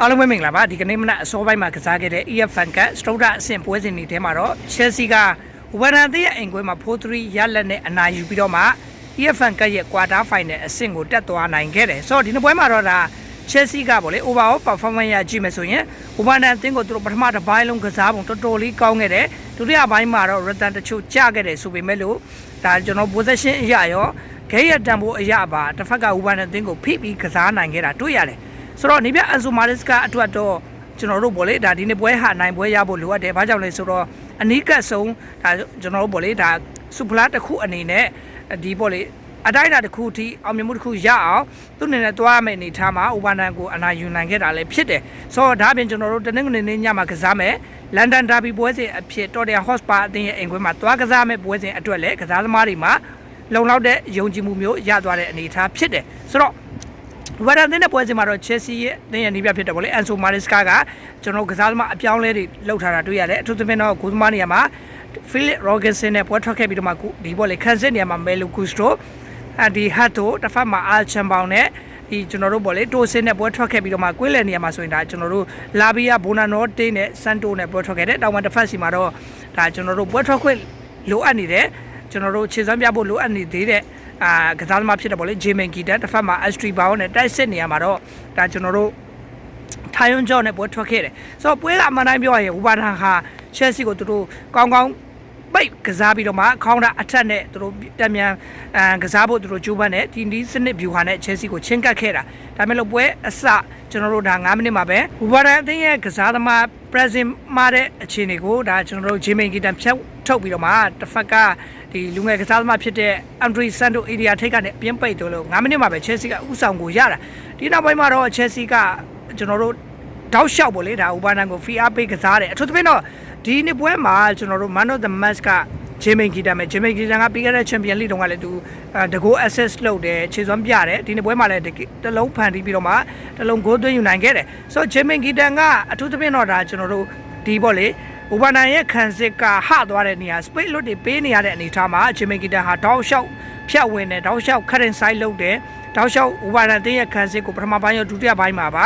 အားလုံးပဲမင်္ဂလာပါဒီကနေ့မနက်အစောပိုင်းမှာကစားခဲ့တဲ့ EF Fan Cup စတုဒ္ဒအဆင့်ပွဲစဉ်တွေထဲမှာတော့ Chelsea ကဝရန်သရဲ့အိမ်ကွဲမှာ4-3ရလက်နဲ့အနိုင်ယူပြီးတော့မှ EF Fan Cup ရဲ့ quarter final အဆင့်ကိုတက်သွားနိုင်ခဲ့တယ်ဆိုတော့ဒီနေ့ပွဲမှာတော့ဒါ Chelsea ကပေါ့လေ overall performance ရကြည့်မယ်ဆိုရင်ဝရန်အသင်းကိုသူတို့ပထမတစ်ပိုင်းလုံးကစားပုံတော်တော်လေးကောင်းခဲ့တယ်ဒုတိယပိုင်းမှာတော့ return တချို့ကျခဲ့တယ်ဆိုပေမဲ့လို့ဒါကျွန်တော် possession အရာရောဂိတ်ရတန်ဖို့အရာပါတစ်ဖက်ကဝရန်အသင်းကိုဖိပြီးကစားနိုင်ခဲ့တာတွေ့ရတယ် ဆိုတော့နေပြအန်ဆိုမာလစ်ကအတွက်တော့ကျွန်တော်တို့ဗောလေဒါဒီနေ့ပွဲဟာနိုင်ပွဲရဖို့လိုအပ်တယ်။ဘာကြောင့်လဲဆိုတော့အနီးကပ်ဆုံးဒါကျွန်တော်တို့ဗောလေဒါစူပလာတစ်ခုအနေနဲ့ဒီဗောလေအတိုင်းအတာတစ်ခုအထိအောင်မြင်မှုတစ်ခုရအောင်သူ့အနေနဲ့သွားမယ့်အနေထားမှာဥပဒန်ကိုအနာယူနိုင်ခဲ့တာလည်းဖြစ်တယ်။ဆိုတော့ဒါပြင်ကျွန်တော်တို့တနင်္ဂနွေနေ့ညမှာကစားမယ်လန်ဒန်ဒါဘီပွဲစဉ်အဖြစ်တော်တရာဟော့စပါအသင်းရဲ့အိမ်ခွဲမှာသွားကစားမယ့်ပွဲစဉ်အတွက်လည်းကစားသမားတွေမှာလုံလောက်တဲ့ယုံကြည်မှုမျိုးရသွားတဲ့အနေအထားဖြစ်တယ်။ဆိုတော့ ဝါဒန်တဲ့ပွဲစဉ်မှာတော့ Chelsea ရဲ့အသင်းရဲ့နေပြဖြစ်တယ်ဗောလေ Enzo Maresca ကကျွန်တော်ကစားသမားအပြောင်းလဲတွေလုပ်ထားတာတွေ့ရတယ်အထူးသဖြင့်တော့ဂိုးသမားနေရာမှာ Philip Robinson နဲ့ပွဲထွက်ခဲ့ပြီးတော့မှဒီဗောလေခန်းစစ်နေရာမှာ Melo Gusto အဲဒီ Hato တစ်ဖက်မှာ Al Chambon နဲ့ဒီကျွန်တော်တို့ဗောလေတိုစင်နဲ့ပွဲထွက်ခဲ့ပြီးတော့မှကွင်းလယ်နေရာမှာဆိုရင်ဒါကျွန်တော်တို့လာဘီယာဘိုနာနိုတေးနဲ့စန်တိုနဲ့ပွဲထွက်ခဲ့တယ်တောင်ပန်တစ်ဖက်စီမှာတော့ဒါကျွန်တော်တို့ပွဲထွက်ခွင့်လိုအပ်နေတယ်ကျွန်တော်တို့ခြေစွမ်းပြဖို့လိုအပ်နေသေးတဲ့ အာကစားသမားဖြစ်တယ်ဗောလေဂျေမင်ကီတန်တစ်ဖက်မှာ Astri Bao နဲ့တိုက်စစ်နေရမှာတော့ဒါကျွန်တော်တို့ထိုင်ယွန်ဂျော့နဲ့ပွဲထွက်ခဲ့တယ်ဆိုတော့ပွဲကအမှန်တိုင်းပြောရရင်ဝူဘာဒန်ဟာချက်စီကိုသူတို့ကောင်းကောင်းပိတ်ကစားပြီးတော့မှခေါင်းတာအထက်နဲ့သူတို့တက်မြန်အဲကစားဖို့သူတို့ကြိုးပမ်းတယ်ဒီနီးစနစ်ဗျူဟာနဲ့ချက်စီကိုချင်းကပ်ခဲ့တာဒါပေမဲ့လို့ပွဲအစကျွန်တော်တို့ဒါ9မိနစ်မှာပဲဝူဘာဒန်အသင်းရဲ့ကစားသမား present မှာတဲ့အခြေအနေကိုဒါကျွန်တော်တို့ဂျေမင်ကီတန်ဖြတ်ထုတ်ပြီးတော့မှတစ်ဖက်ကဒီလူငယ်ကစားသမားဖြစ်တဲ့အန်ဒရီဆန်တိုအေရီယာထိတ်ကနေအပြင်းပိတ်တော့လို့9မိနစ်မှာပဲချက်စီကဥဆောင်ကိုရတာဒီနောက်ပိုင်းမှာတော့ချက်စီကကျွန်တော်တို့တောက်လျှောက်ပေါ့လေဒါဥပါဒံကိုဖီအားပေးကစားတယ်အထူးသဖြင့်တော့ဒီနှစ်ပွဲမှာကျွန်တော်တို့ Man of the Match က ဂျေမင်ကီတာမယ်ဂျေမင်ကီတာကပြီးခဲ့တဲ့ချန်ပီယံလိတုန်းကလည်းသူတကိုး assist လုပ်တယ်ခြေစွမ်းပြတယ်ဒီနှစ်ပွဲမှာလည်းတလုံးဖန်တီးပြီးတော့မှတလုံးဂိုးသွင်းယူနိုင်ခဲ့တယ်ဆိုတော့ဂျေမင်ကီတာကအထူးသဖြင့်တော့ဒါကျွန်တော်တို့ဒီပေါ့လေဥပနာရဲ့ခံစစ်ကဟသွားတဲ့နေရာ space လွတ်တွေပေးနေရတဲ့အနေအထားမှာဂျေမင်ကီတာဟာတောက်လျှောက်ဖြတ်ဝင်တယ်တောက်လျှောက် current side လုပ်တယ် တောက်လျှောက်ဥပါဒန်တင်းရဲ့ခံစစ်ကိုပထမပိုင်းရောဒုတိယပိုင်းမှာပါ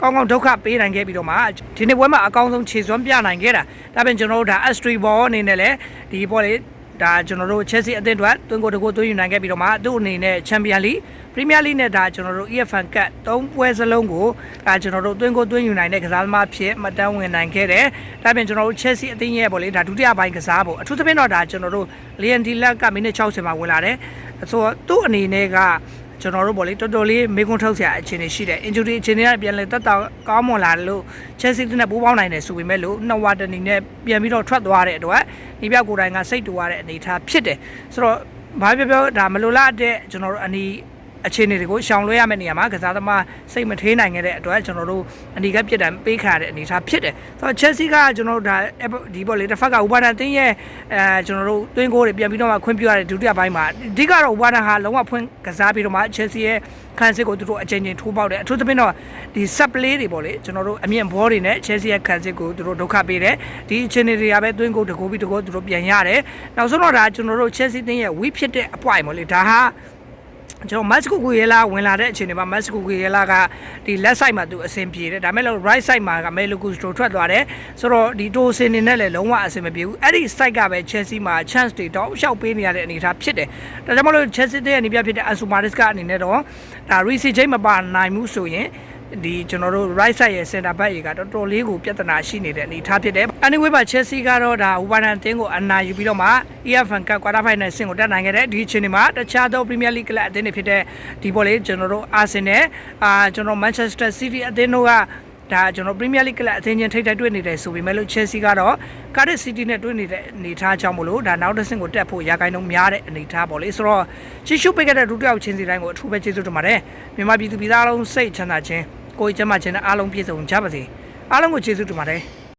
ကောင်းကောင်းဒုက္ခပေးနိုင်ခဲ့ပြီးတော့မှဒီနေ့ပွဲမှာအကောင်းဆုံးခြေစွမ်းပြနိုင်ခဲ့တာဒါပြင်ကျွန်တော်တို့ဒါ Astri Ball အနေနဲ့လည်းဒီဘောလေဒါကျွန်တော်တို့ Chelsea အသင်းအတွက်တွင်းကိုတကိုသွင်းယူနိုင်ခဲ့ပြီးတော့မှသူ့အနေနဲ့ Champion League Premier League နဲ့ဒါကျွန်တော်တို့ EFL Cup ၃ပွဲစလုံးကိုဒါကျွန်တော်တို့တွင်းကိုသွင်းယူနိုင်တဲ့ကစားသမားဖြစ်မှတ်တမ်းဝင်နိုင်ခဲ့တယ်ဒါပြင်ကျွန်တော်တို့ Chelsea အသင်းရဲ့ဘောလေဒါဒုတိယပိုင်းကစားဖို့အထူးသဖြင့်တော့ဒါကျွန်တော်တို့ Leon Dillard ကမိနစ်60မှာဝင်လာတယ်ဆိုတော့သူ့အနေနဲ့က ကျွန်တော်တို့ဗောလေတော်တော်လေးမေကွန်းထုတ်စရာအခြေအနေရှိတယ် injury အခြေအနေကပြန်လဲတက်တောင်ကောင်းမွန်လာလို့ Chelsea နဲ့ပူးပေါင်းနိုင်တယ်ဆိုပေမဲ့လို့နှစ်ဝါတနီနဲ့ပြန်ပြီးတော့ထွက်သွားတဲ့အတွက်ဒီပြောက်ကိုယ်တိုင်ကစိတ်တူရတဲ့အနေအထားဖြစ်တယ်ဆိုတော့ဘာပြောပြောဒါမလိုလားတဲ့ကျွန်တော်တို့အနီး အခြေအနေတွေကိုရှောင်လွှဲရမယ့်နေရာမှာကစားသမားစိတ်မထေးနိုင်ခဲ့တဲ့အတွက်ကျွန်တော်တို့အနီးကပြစ်ဒဏ်ပေးခါရတဲ့အနေအထားဖြစ်တယ်ဆိုတော့ Chelsea ကကျွန်တော်တို့ဒါဒီဘောလေတစ်ဖက်ကဥပါဒန်တင်းရဲ့အဲကျွန်တော်တို့တွင်းကိုတွေပြန်ပြီးတော့မှခွင့်ပြုရတဲ့ဒုတိယပိုင်းမှာအဓိကတော့ဥပါဒန်ဟာလုံးဝဖွင့်ကစားပြီးတော့မှ Chelsea ရဲ့ခန်းစစ်ကိုသူတို့အချိန်ချင်းထိုးပေါက်တယ်အထူးသဖြင့်တော့ဒီ set play တွေပေါ့လေကျွန်တော်တို့အမြင့်ဘောတွေနဲ့ Chelsea ရဲ့ခန်းစစ်ကိုသူတို့ဒုက္ခပေးတယ်ဒီအခြေအနေတွေကပဲတွင်းကိုတကိုးပြီးတကိုးသူတို့ပြန်ရတယ်နောက်ဆုံးတော့ဒါကျွန်တော်တို့ Chelsea တင်းရဲ့ weak ဖြစ်တဲ့အပွိုင်ပေါ့လေဒါဟာ ကျွန်တော်မတ်စကူကူရဲလာဝင်လာတဲ့အချိန်တွေမှာမတ်စကူကူရဲလာကဒီ left side မှာသူအဆင်ပြေတယ်ဒါမဲ့လို့ right side မှာကမဲလိုကူစတိုထွက်သွားတယ်ဆိုတော့ဒီတိုစင်နေနဲ့လည်းလုံးဝအဆင်မပြေဘူးအဲ့ဒီ side ကပဲ Chelsea မှာ chance တွေတော့ရှောက်ပေးနေရတဲ့အနေအထားဖြစ်တယ်ဒါကြောင့်မလို့ Chelsea တဲ့အနေပြဖြစ်တဲ့ Ansu Maris ကအနေနဲ့တော့ဒါ Reece James မပါနိုင်ဘူးဆိုရင် ဒီကျွန်တော်တို့ right side ရဲ့ center back တွေကတော်တော်လေးကိုပြဿနာရှိနေတဲ့အနေအထားဖြစ်တယ်။ anyway မှာ Chelsea ကတော့ဒါ Wolverhampton တင်းကိုအနိုင်ယူပြီးတော့မှ EFL Cup quarter final ဆင့်ကိုတက်နိုင်ခဲ့တဲ့ဒီအချိန်ဒီမှာတခြားသော Premier League ကလပ်အသင်းတွေဖြစ်တဲ့ဒီပေါ်လေးကျွန်တော်တို့ Arsenal အာကျွန်တော် Manchester City အသင်းတို့ကဒါကျွန်တော် Premier League ကလပ်အသင်းချင်းထိပ်တိုက်တွေ့နေတယ်ဆိုပေမဲ့လို့ Chelsea ကတော့ Cardiff City နဲ့တွေ့နေတဲ့အနေအထားကြောင့်မလို့ဒါနောက်တစ်ဆင့်ကိုတက်ဖို့ရာဂိုင်းလုံးများတဲ့အနေအထားပေါ့လေဆိုတော့ချီရှုပေးခဲ့တဲ့ဒုတိယချင်းစီတိုင်းကိုအထူးပဲကျေးဇူးတင်ပါတယ်မြန်မာပြည်သူပြည်သားလုံးစိတ်ချမ်းသာခြင်း ကိုယ်ကျမ်းမာခြင်းနဲ့အားလုံးပြည့်စုံကြပါစေအားလုံးကိုကျေးဇူးတင်ပါတယ်